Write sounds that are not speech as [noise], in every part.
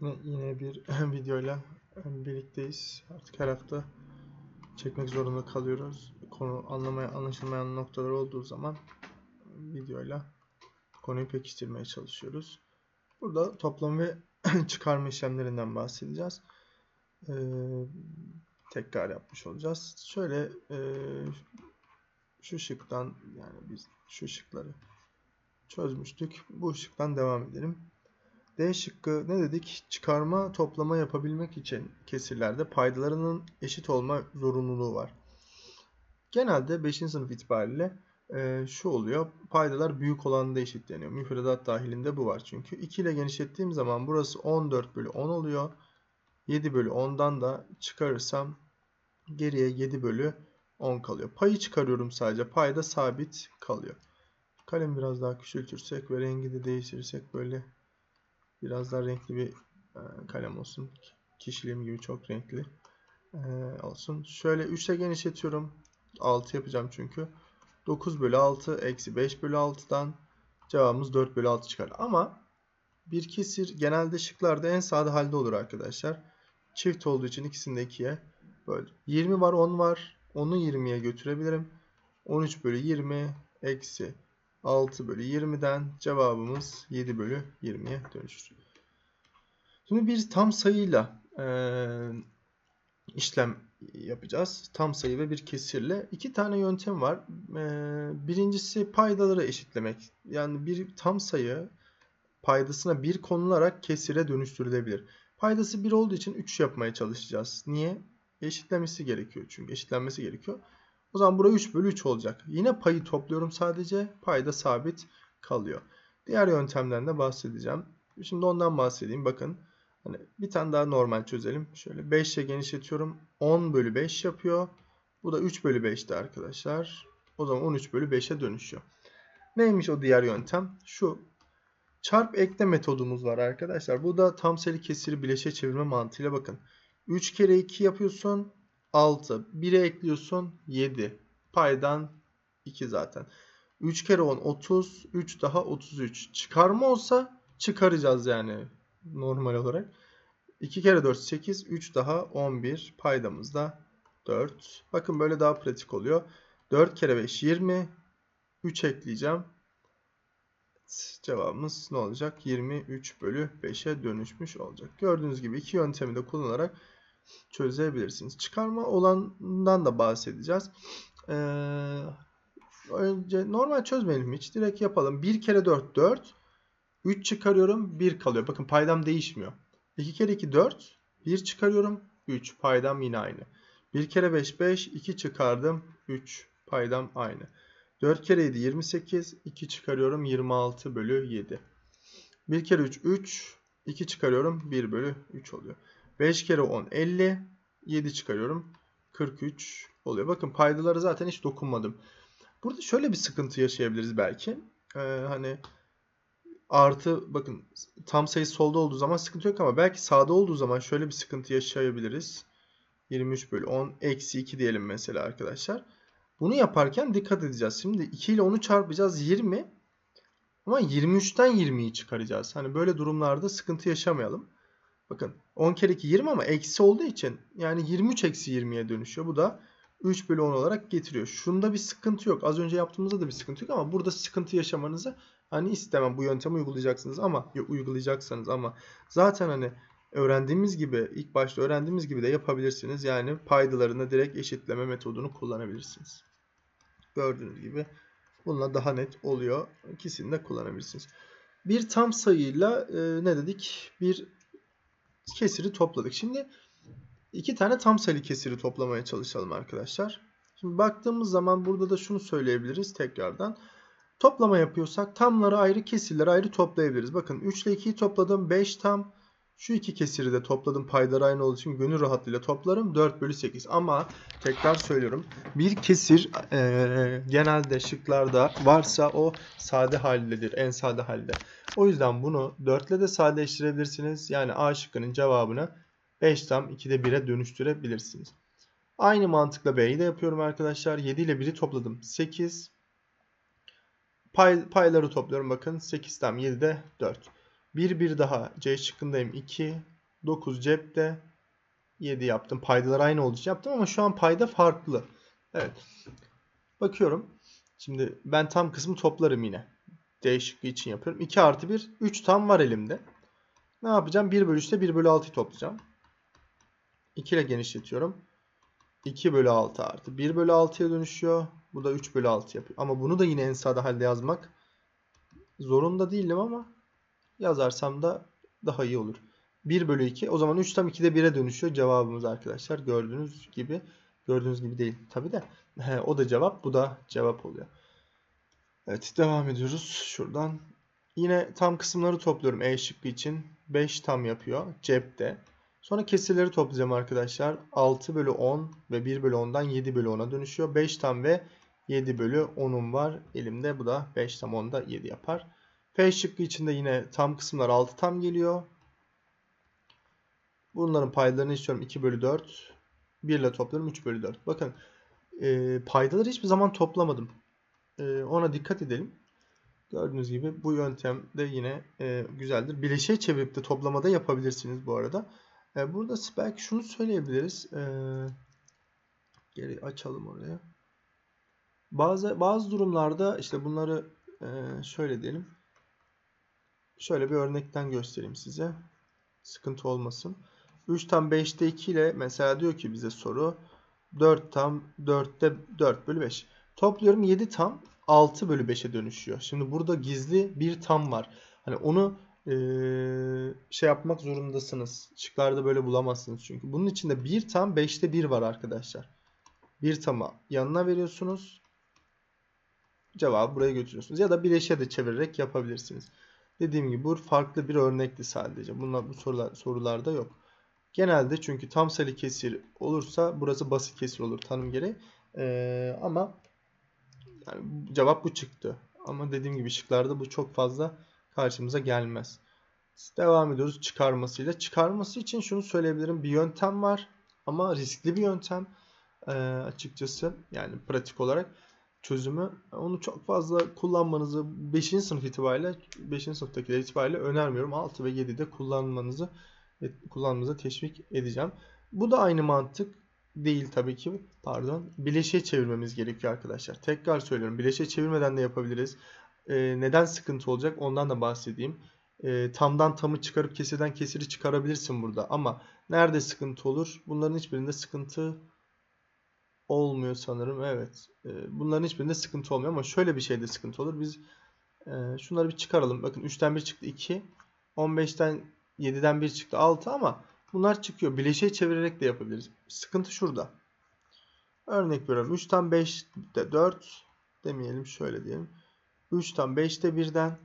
Yine, bir [clears throat] videoyla birlikteyiz. Artık her hafta çekmek zorunda kalıyoruz. Konu anlamaya, anlaşılmayan noktalar olduğu zaman videoyla konuyu pekiştirmeye çalışıyoruz. Burada toplam ve [clears throat] çıkarma işlemlerinden bahsedeceğiz. Ee, tekrar yapmış olacağız. Şöyle e, şu şıktan yani biz şu şıkları çözmüştük. Bu şıktan devam edelim. D şıkkı ne dedik? Çıkarma, toplama yapabilmek için kesirlerde paydalarının eşit olma zorunluluğu var. Genelde 5. sınıf itibariyle e, şu oluyor. Paydalar büyük olanında eşitleniyor. Müfredat dahilinde bu var çünkü. 2 ile genişlettiğim zaman burası 14 bölü 10 oluyor. 7 bölü 10'dan da çıkarırsam geriye 7 bölü 10 kalıyor. Payı çıkarıyorum sadece. Payda sabit kalıyor. Kalem biraz daha küçültürsek ve rengi de değiştirirsek böyle biraz daha renkli bir e, kalem olsun. Kişiliğim gibi çok renkli e, olsun. Şöyle 3 ile genişletiyorum. 6 yapacağım çünkü. 9 bölü 6 eksi 5 bölü 6'dan cevabımız 4 bölü 6 çıkar. Ama bir kesir genelde şıklarda en sade halde olur arkadaşlar. Çift olduğu için ikisini de 2'ye böldüm. 20 var 10 var. 10'u 20'ye götürebilirim. 13 bölü 20 eksi 6 bölü 20'den cevabımız 7 bölü 20'ye dönüşür. Şimdi bir tam sayıyla e, işlem yapacağız. Tam sayı ve bir kesirle. iki tane yöntem var. E, birincisi paydaları eşitlemek. Yani bir tam sayı paydasına 1 konularak kesire dönüştürülebilir. Paydası 1 olduğu için 3 yapmaya çalışacağız. Niye? Eşitlemesi gerekiyor çünkü. Eşitlenmesi gerekiyor. O zaman buraya 3 bölü 3 olacak. Yine payı topluyorum sadece. Payda sabit kalıyor. Diğer yöntemden de bahsedeceğim. Şimdi ondan bahsedeyim. Bakın. Hani bir tane daha normal çözelim. Şöyle 5 ile genişletiyorum. 10 bölü 5 yapıyor. Bu da 3 bölü 5'ti arkadaşlar. O zaman 13 bölü 5'e dönüşüyor. Neymiş o diğer yöntem? Şu. Çarp ekle metodumuz var arkadaşlar. Bu da tam sayılı kesiri bileşe çevirme mantığıyla bakın. 3 kere 2 yapıyorsun. 6. 1'e ekliyorsun 7. Paydan 2 zaten. 3 kere 10 30. 3 daha 33. Çıkarma olsa çıkaracağız yani normal olarak. 2 kere 4 8. 3 daha 11. Paydamız da 4. Bakın böyle daha pratik oluyor. 4 kere 5 20. 3 ekleyeceğim. Cevabımız ne olacak? 23 bölü 5'e dönüşmüş olacak. Gördüğünüz gibi iki yöntemi de kullanarak çözebilirsiniz. Çıkarma olandan da bahsedeceğiz. Ee, önce normal çözmeyelim hiç. Direkt yapalım. 1 kere 4 4. 3 çıkarıyorum 1 kalıyor. Bakın paydam değişmiyor. 2 kere 2 4. 1 çıkarıyorum 3. Paydam yine aynı. 1 kere 5 5. 2 çıkardım 3. Paydam aynı. 4 kere 7 28. 2 çıkarıyorum 26 bölü 7. 1 kere 3 3. 2 çıkarıyorum 1 bölü 3 oluyor. 5 kere 10 50. 7 çıkarıyorum. 43 oluyor. Bakın paydaları zaten hiç dokunmadım. Burada şöyle bir sıkıntı yaşayabiliriz belki. Ee, hani artı bakın tam sayı solda olduğu zaman sıkıntı yok ama belki sağda olduğu zaman şöyle bir sıkıntı yaşayabiliriz. 23 bölü 10 eksi 2 diyelim mesela arkadaşlar. Bunu yaparken dikkat edeceğiz. Şimdi 2 ile 10'u çarpacağız 20. Ama 23'ten 20'yi çıkaracağız. Hani böyle durumlarda sıkıntı yaşamayalım. Bakın 10 kere 2 20 ama eksi olduğu için yani 23 eksi 20'ye dönüşüyor. Bu da 3 bölü 10 olarak getiriyor. Şunda bir sıkıntı yok. Az önce yaptığımızda da bir sıkıntı yok ama burada sıkıntı yaşamanızı hani istemem. Bu yöntemi uygulayacaksınız ama uygulayacaksanız ama zaten hani öğrendiğimiz gibi ilk başta öğrendiğimiz gibi de yapabilirsiniz. Yani paydalarını direkt eşitleme metodunu kullanabilirsiniz. Gördüğünüz gibi bununla daha net oluyor. İkisini de kullanabilirsiniz. Bir tam sayıyla e, ne dedik? Bir kesiri topladık. Şimdi iki tane tam sayılı kesiri toplamaya çalışalım arkadaşlar. Şimdi baktığımız zaman burada da şunu söyleyebiliriz tekrardan. Toplama yapıyorsak tamları ayrı kesirleri ayrı toplayabiliriz. Bakın 3 ile 2'yi topladım 5 tam. Şu iki kesiri de topladım paydaları aynı olduğu için gönül rahatlığıyla toplarım 4 bölü 8. Ama tekrar söylüyorum bir kesir e, genelde şıklarda varsa o sade haldedir en sade halde. O yüzden bunu 4 ile de sadeleştirebilirsiniz. Yani A şıkkının cevabını 5 tam 2'de 1'e dönüştürebilirsiniz. Aynı mantıkla B'yi de yapıyorum arkadaşlar. 7 ile 1'i topladım 8. Pay, payları topluyorum bakın 8 tam 7'de 4. Bir bir daha C şıkkındayım 2. 9 cepte. 7 yaptım. Paydalar aynı olduğu için yaptım ama şu an payda farklı. Evet. Bakıyorum. Şimdi ben tam kısmı toplarım yine. D için yapıyorum. 2 artı 1. 3 tam var elimde. Ne yapacağım? 1 bölü 3'te 1 bölü 6'yı toplayacağım. 2 ile genişletiyorum. 2 bölü 6 artı 1 bölü 6'ya dönüşüyor. Bu da 3 bölü 6 yapıyor. Ama bunu da yine en sade halde yazmak zorunda değilim ama yazarsam da daha iyi olur. 1 bölü 2. O zaman 3 tam 2'de 1'e dönüşüyor cevabımız arkadaşlar. Gördüğünüz gibi. Gördüğünüz gibi değil tabi de. He, o da cevap. Bu da cevap oluyor. Evet devam ediyoruz. Şuradan. Yine tam kısımları topluyorum E şıkkı için. 5 tam yapıyor. Cepte. Sonra kesirleri toplayacağım arkadaşlar. 6 bölü 10 ve 1 bölü 10'dan 7 bölü 10'a dönüşüyor. 5 tam ve 7 bölü 10'um var elimde. Bu da 5 tam 10'da 7 yapar. F şıkkı içinde yine tam kısımlar 6 tam geliyor. Bunların paylarını istiyorum. 2 bölü 4. 1 ile topluyorum 3 bölü 4. Bakın e, paydaları hiçbir zaman toplamadım. E, ona dikkat edelim. Gördüğünüz gibi bu yöntem de yine e, güzeldir. Bileşiğe çevirip de toplamada yapabilirsiniz bu arada. E, burada belki şunu söyleyebiliriz. E, geri açalım oraya. Bazı bazı durumlarda işte bunları e, şöyle diyelim. Şöyle bir örnekten göstereyim size. Sıkıntı olmasın. 3 tam 5'te 2 ile mesela diyor ki bize soru 4 tam 4'te 4 bölü 5. Topluyorum 7 tam 6 bölü 5'e dönüşüyor. Şimdi burada gizli bir tam var. Hani onu ee, şey yapmak zorundasınız. Şıklarda böyle bulamazsınız çünkü. Bunun içinde bir tam 5'te 1 var arkadaşlar. Bir tamı yanına veriyorsunuz. Cevabı buraya götürüyorsunuz. Ya da bileşe de çevirerek yapabilirsiniz. Dediğim gibi bu farklı bir örnekti sadece. Bunlar bu sorular sorularda yok. Genelde çünkü tam sayılı kesir olursa burası basit kesir olur tanım gereği. Ee, ama yani cevap bu çıktı. Ama dediğim gibi şıklarda bu çok fazla karşımıza gelmez. Devam ediyoruz çıkarmasıyla. Çıkarması için şunu söyleyebilirim. Bir yöntem var ama riskli bir yöntem ee, açıkçası. Yani pratik olarak çözümü onu çok fazla kullanmanızı 5. sınıf itibariyle 5. sınıftakiler itibariyle önermiyorum. 6 ve 7'de kullanmanızı kullanmanıza teşvik edeceğim. Bu da aynı mantık değil tabii ki. Pardon. Bileşiğe çevirmemiz gerekiyor arkadaşlar. Tekrar söylüyorum. Bileşiğe çevirmeden de yapabiliriz. Ee, neden sıkıntı olacak ondan da bahsedeyim. Ee, tamdan tamı çıkarıp kesirden kesiri çıkarabilirsin burada. Ama nerede sıkıntı olur? Bunların hiçbirinde sıkıntı olmuyor sanırım. Evet. Ee, bunların hiçbirinde sıkıntı olmuyor ama şöyle bir şeyde sıkıntı olur. Biz e, şunları bir çıkaralım. Bakın 3'ten 1 çıktı 2. 15'ten 7'den 1 çıktı 6 ama bunlar çıkıyor. Bileşiğe çevirerek de yapabiliriz. Sıkıntı şurada. Örnek veriyorum. 3'ten 5'te 4 demeyelim şöyle diyelim. 3'ten 5'te 1'den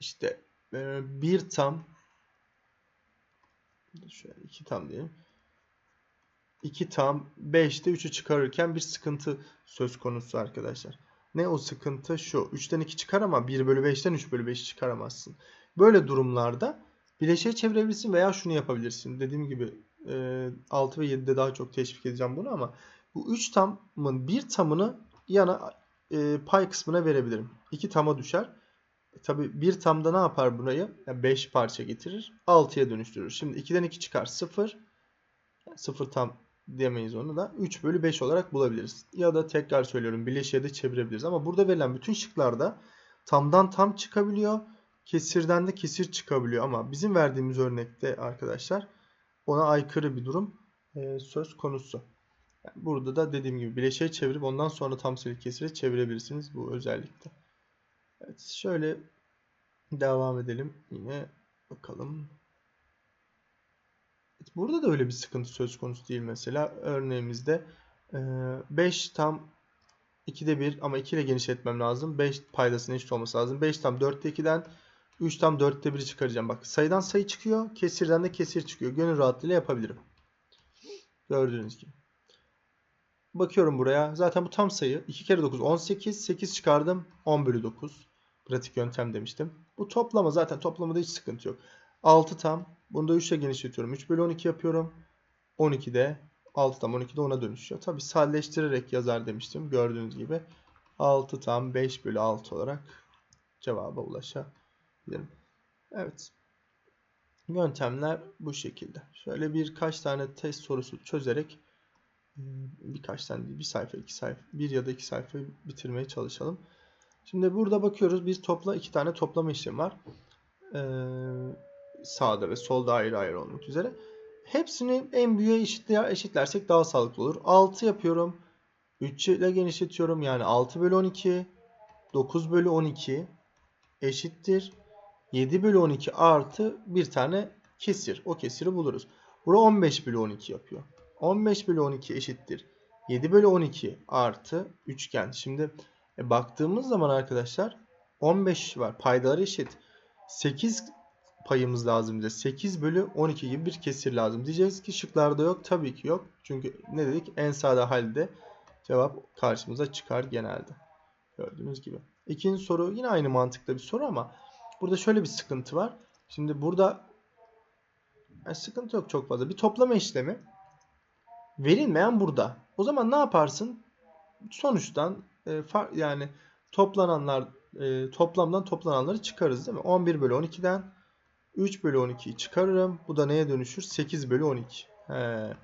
işte 1 e, tam şöyle 2 tam diyelim. 2 tam 5'te 3'ü çıkarırken bir sıkıntı söz konusu arkadaşlar. Ne o sıkıntı? Şu 3'ten 2 çıkar ama 1 bölü 5'ten 3 bölü 5 çıkaramazsın. Böyle durumlarda bileşiğe çevirebilirsin veya şunu yapabilirsin. Dediğim gibi 6 ve 7'de daha çok teşvik edeceğim bunu ama bu 3 tamın bir tamını yana e, pay kısmına verebilirim. 2 tama düşer. E, Tabi bir tamda ne yapar burayı? Yani 5 parça getirir. 6'ya dönüştürür. Şimdi 2'den 2 çıkar 0. 0 tam diyemeyiz onu da 3 bölü 5 olarak bulabiliriz. Ya da tekrar söylüyorum bileşiğe de çevirebiliriz. Ama burada verilen bütün şıklarda tamdan tam çıkabiliyor. Kesirden de kesir çıkabiliyor. Ama bizim verdiğimiz örnekte arkadaşlar ona aykırı bir durum e, söz konusu. Yani burada da dediğim gibi bileşiğe çevirip ondan sonra tam sayılı kesire çevirebilirsiniz bu özellikle. Evet şöyle devam edelim. Yine bakalım. Burada da öyle bir sıkıntı söz konusu değil mesela. Örneğimizde 5 e, tam 2'de 1 ama 2 ile genişletmem lazım. 5 paydasının eşit olması lazım. 5 tam 4'te 2'den 3 tam 4'te 1'i çıkaracağım. Bak sayıdan sayı çıkıyor. Kesirden de kesir çıkıyor. Gönül rahatlığıyla yapabilirim. Gördüğünüz gibi. Bakıyorum buraya. Zaten bu tam sayı. 2 kere 9 18. 8 çıkardım. 10 bölü 9. Pratik yöntem demiştim. Bu toplama zaten toplamada hiç sıkıntı yok. 6 tam. Bunu da 3 ile genişletiyorum. 3 bölü 12 yapıyorum. 12'de 6 tam 12'de 10'a dönüşüyor. Tabi sadeleştirerek yazar demiştim. Gördüğünüz gibi 6 tam 5 bölü 6 olarak cevaba ulaşabiliriz. diyebilirim. Evet. Yöntemler bu şekilde. Şöyle birkaç tane test sorusu çözerek e, birkaç tane değil, bir sayfa, iki sayfa, bir ya da iki sayfayı bitirmeye çalışalım. Şimdi burada bakıyoruz. Bir topla iki tane toplama işlemi var. Ee, sağda ve solda ayrı ayrı olmak üzere. Hepsini en büyüğe eşitler, eşitlersek daha sağlıklı olur. 6 yapıyorum. 3 ile genişletiyorum. Yani 6 bölü 12. 9 bölü 12 eşittir. 7 bölü 12 artı bir tane kesir. O kesiri buluruz. Bura 15 bölü 12 yapıyor. 15 bölü 12 eşittir. 7 bölü 12 artı üçgen. Şimdi e, baktığımız zaman arkadaşlar 15 var. Paydaları eşit. 8 payımız lazım bize. 8 bölü 12 gibi bir kesir lazım. Diyeceğiz ki şıklarda yok. Tabii ki yok. Çünkü ne dedik? En sade halde cevap karşımıza çıkar genelde. Gördüğünüz gibi. İkinci soru yine aynı mantıkta bir soru ama burada şöyle bir sıkıntı var. Şimdi burada yani sıkıntı yok çok fazla. Bir toplama işlemi verilmeyen burada. O zaman ne yaparsın? Sonuçtan e, far, yani toplananlar e, toplamdan toplananları çıkarız değil mi? 11 bölü 12'den 3 bölü 12'yi çıkarırım. Bu da neye dönüşür? 8 bölü 12. He.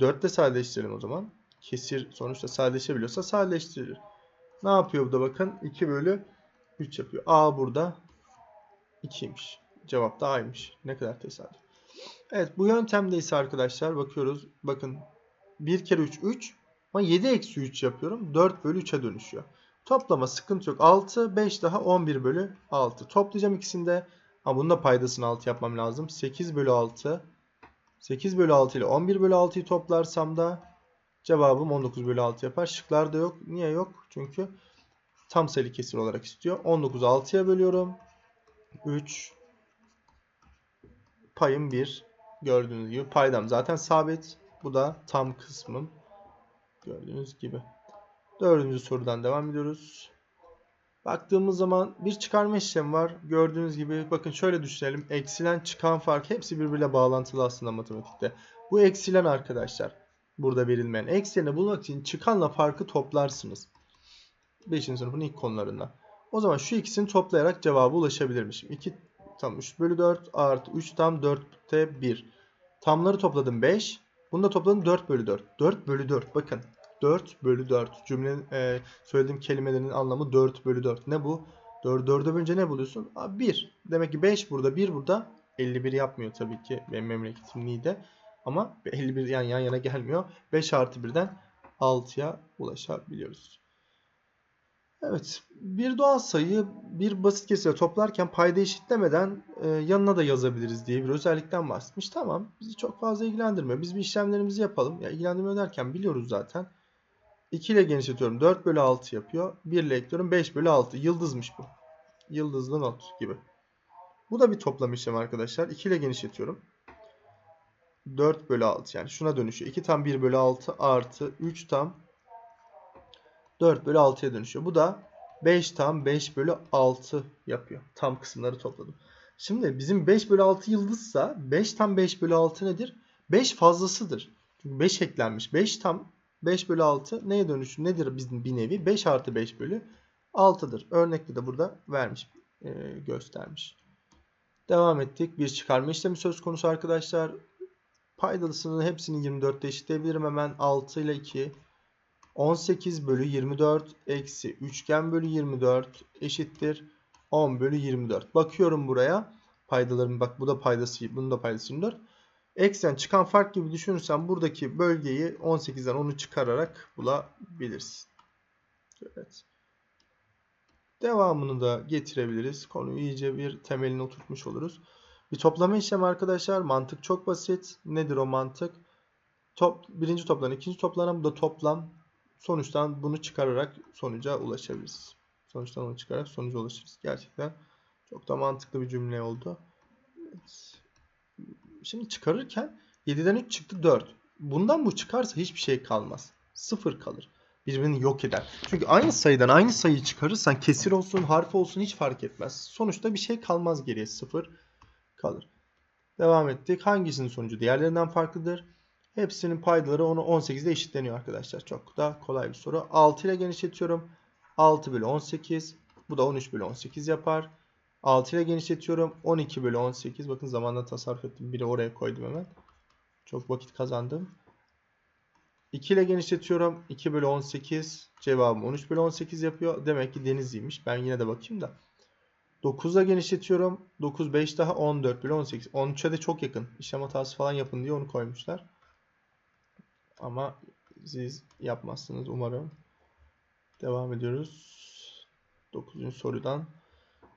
4 de sadeleştirelim o zaman. Kesir sonuçta sadeleşebiliyorsa sadeleştirir. Ne yapıyor bu da bakın? 2 bölü 3 yapıyor. A burada 2'ymiş. Cevap da A'ymış. Ne kadar tesadüf. Evet bu yöntemde ise arkadaşlar bakıyoruz. Bakın 1 kere 3 3 ama 7 eksi 3 yapıyorum. 4 bölü 3'e dönüşüyor. Toplama sıkıntı yok. 6 5 daha 11 bölü 6. Toplayacağım ikisini de. Ama bunun da paydasını 6 yapmam lazım. 8 bölü 6. 8 bölü 6 ile 11 bölü 6'yı toplarsam da cevabım 19 bölü 6 yapar. Şıklarda yok. Niye yok? Çünkü tam sayılı kesir olarak istiyor. 19'u 6'ya bölüyorum. 3 payım 1. Gördüğünüz gibi paydam zaten sabit. Bu da tam kısmım. Gördüğünüz gibi. Dördüncü sorudan devam ediyoruz. Baktığımız zaman bir çıkarma işlemi var. Gördüğünüz gibi bakın şöyle düşünelim. Eksilen çıkan fark hepsi birbiriyle bağlantılı aslında matematikte. Bu eksilen arkadaşlar. Burada verilmeyen. Eksilerini bulmak için çıkanla farkı toplarsınız. 5. sınıfın ilk konularında. O zaman şu ikisini toplayarak cevaba ulaşabilirmişim. 2 tam 3 bölü 4 artı 3 tam 4'te 1. Tamları topladım 5. Bunu da topladım 4 bölü 4. 4 bölü 4 bakın. 4 bölü 4. Cümlenin e, söylediğim kelimelerin anlamı 4 bölü 4. Ne bu? 4, 4'e bölünce ne buluyorsun? Aa, 1. Demek ki 5 burada 1 burada. 51 yapmıyor tabii ki benim memleketim Niğde. Ama 51 yan, yan yana gelmiyor. 5 artı 1'den 6'ya ulaşabiliyoruz. Evet. Bir doğal sayıyı bir basit kesire toplarken payda eşitlemeden e, yanına da yazabiliriz diye bir özellikten bahsetmiş. Tamam. Bizi çok fazla ilgilendirmiyor. Biz bir işlemlerimizi yapalım. Ya ilgilendirmiyor derken biliyoruz zaten. 2 ile genişletiyorum. 4 bölü 6 yapıyor. 1 ile ekliyorum. 5 bölü 6. Yıldızmış bu. Yıldızlı not gibi. Bu da bir toplam işlemi arkadaşlar. 2 ile genişletiyorum. 4 bölü 6 yani şuna dönüşüyor. 2 tam 1 bölü 6 artı 3 tam 4 bölü 6'ya dönüşüyor. Bu da 5 tam 5 bölü 6 yapıyor. Tam kısımları topladım. Şimdi bizim 5 bölü 6 yıldızsa 5 tam 5 bölü 6 nedir? 5 fazlasıdır. Çünkü 5 eklenmiş. 5 tam 5 bölü 6 neye dönüşür? Nedir bizim bir nevi? 5 artı 5 bölü 6'dır. Örnekte de burada vermiş, e, göstermiş. Devam ettik. Bir çıkarma işlemi söz konusu arkadaşlar. Paydalısının hepsini 24'te eşitleyebilirim hemen. 6 ile 2. 18 bölü 24 eksi üçgen bölü 24 eşittir 10 bölü 24. Bakıyorum buraya. Paydalarım bak bu da paydası bunun da paydası 24. Eksen çıkan fark gibi düşünürsen buradaki bölgeyi 18'den 10'u çıkararak bulabilirsin. Evet. Devamını da getirebiliriz. Konuyu iyice bir temelini oturtmuş oluruz. Bir toplama işlemi arkadaşlar. Mantık çok basit. Nedir o mantık? Top, birinci toplam, ikinci toplam, bu da toplam. Sonuçtan bunu çıkararak sonuca ulaşabiliriz. Sonuçtan onu çıkararak sonuca ulaşırız. Gerçekten çok da mantıklı bir cümle oldu. Evet. Şimdi çıkarırken 7'den 3 çıktı 4. Bundan bu çıkarsa hiçbir şey kalmaz. 0 kalır. Birbirini yok eder. Çünkü aynı sayıdan aynı sayıyı çıkarırsan kesir olsun, harf olsun hiç fark etmez. Sonuçta bir şey kalmaz geriye. 0 kalır. Devam ettik. Hangisinin sonucu diğerlerinden farklıdır? Hepsinin paydaları onu 18'de eşitleniyor arkadaşlar. Çok da kolay bir soru. 6 ile genişletiyorum. 6 bölü 18. Bu da 13 bölü 18 yapar. 6 ile genişletiyorum. 12 bölü 18. Bakın zamanla tasarruf ettim. Biri oraya koydum hemen. Çok vakit kazandım. 2 ile genişletiyorum. 2 bölü 18. Cevabım 13 bölü 18 yapıyor. Demek ki denizliymiş. Ben yine de bakayım da. 9 ile genişletiyorum. 9 5 daha 14 bölü 18. 13'e de çok yakın. İşlem hatası falan yapın diye onu koymuşlar. Ama siz yapmazsınız umarım. Devam ediyoruz. 9. sorudan.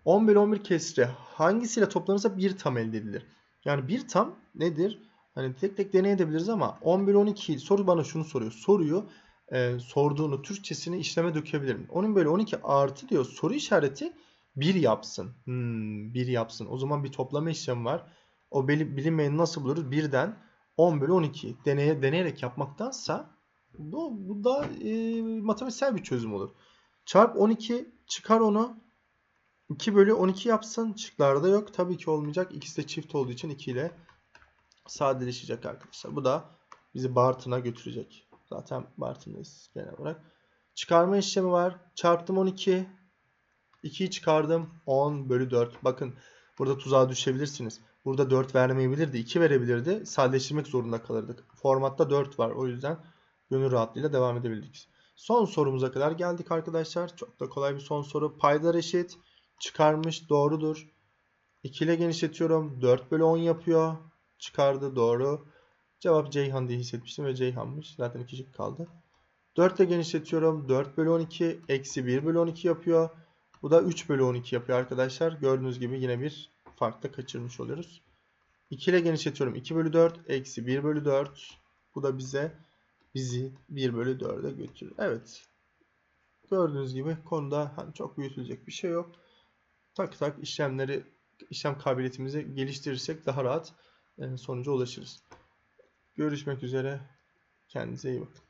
10 bölü 11 kesri hangisiyle toplanırsa bir tam elde edilir? Yani bir tam nedir? Hani tek tek deneyebiliriz ama 10 bölü 12 soru bana şunu soruyor. Soruyu e, sorduğunu Türkçesini işleme dökebilirim. 10 bölü 12 artı diyor soru işareti 1 yapsın. Hmm, 1 yapsın. O zaman bir toplama işlemi var. O bili- bilinmeyeni nasıl buluruz? Birden 10 bölü 12 deneye, deneyerek yapmaktansa bu, bu da e, matematiksel bir çözüm olur. Çarp 12 çıkar onu 2 bölü 12 yapsın. Şıklarda yok. Tabii ki olmayacak. İkisi de çift olduğu için 2 ile sadeleşecek arkadaşlar. Bu da bizi Bartın'a götürecek. Zaten Bartın'dayız genel olarak. Çıkarma işlemi var. Çarptım 12. 2'yi çıkardım. 10 bölü 4. Bakın burada tuzağa düşebilirsiniz. Burada 4 vermeyebilirdi. 2 verebilirdi. Sadeleştirmek zorunda kalırdık. Formatta 4 var. O yüzden gönül rahatlığıyla devam edebildik. Son sorumuza kadar geldik arkadaşlar. Çok da kolay bir son soru. Paydalar eşit. Çıkarmış doğrudur. 2 ile genişletiyorum. 4 bölü 10 yapıyor. Çıkardı doğru. Cevap Ceyhan diye hissetmiştim ve Ceyhan'mış. Zaten 2 şık kaldı. 4 ile genişletiyorum. 4 bölü 12 eksi 1 bölü 12 yapıyor. Bu da 3 bölü 12 yapıyor arkadaşlar. Gördüğünüz gibi yine bir farkla kaçırmış oluyoruz. 2 ile genişletiyorum. 2 bölü 4 eksi 1 bölü 4. Bu da bize bizi 1 bölü 4'e götürür. Evet. Gördüğünüz gibi konuda hani çok büyütülecek bir şey yok. Tak tak işlemleri işlem kabiliyetimizi geliştirirsek daha rahat e, sonuca ulaşırız. Görüşmek üzere. Kendinize iyi bakın.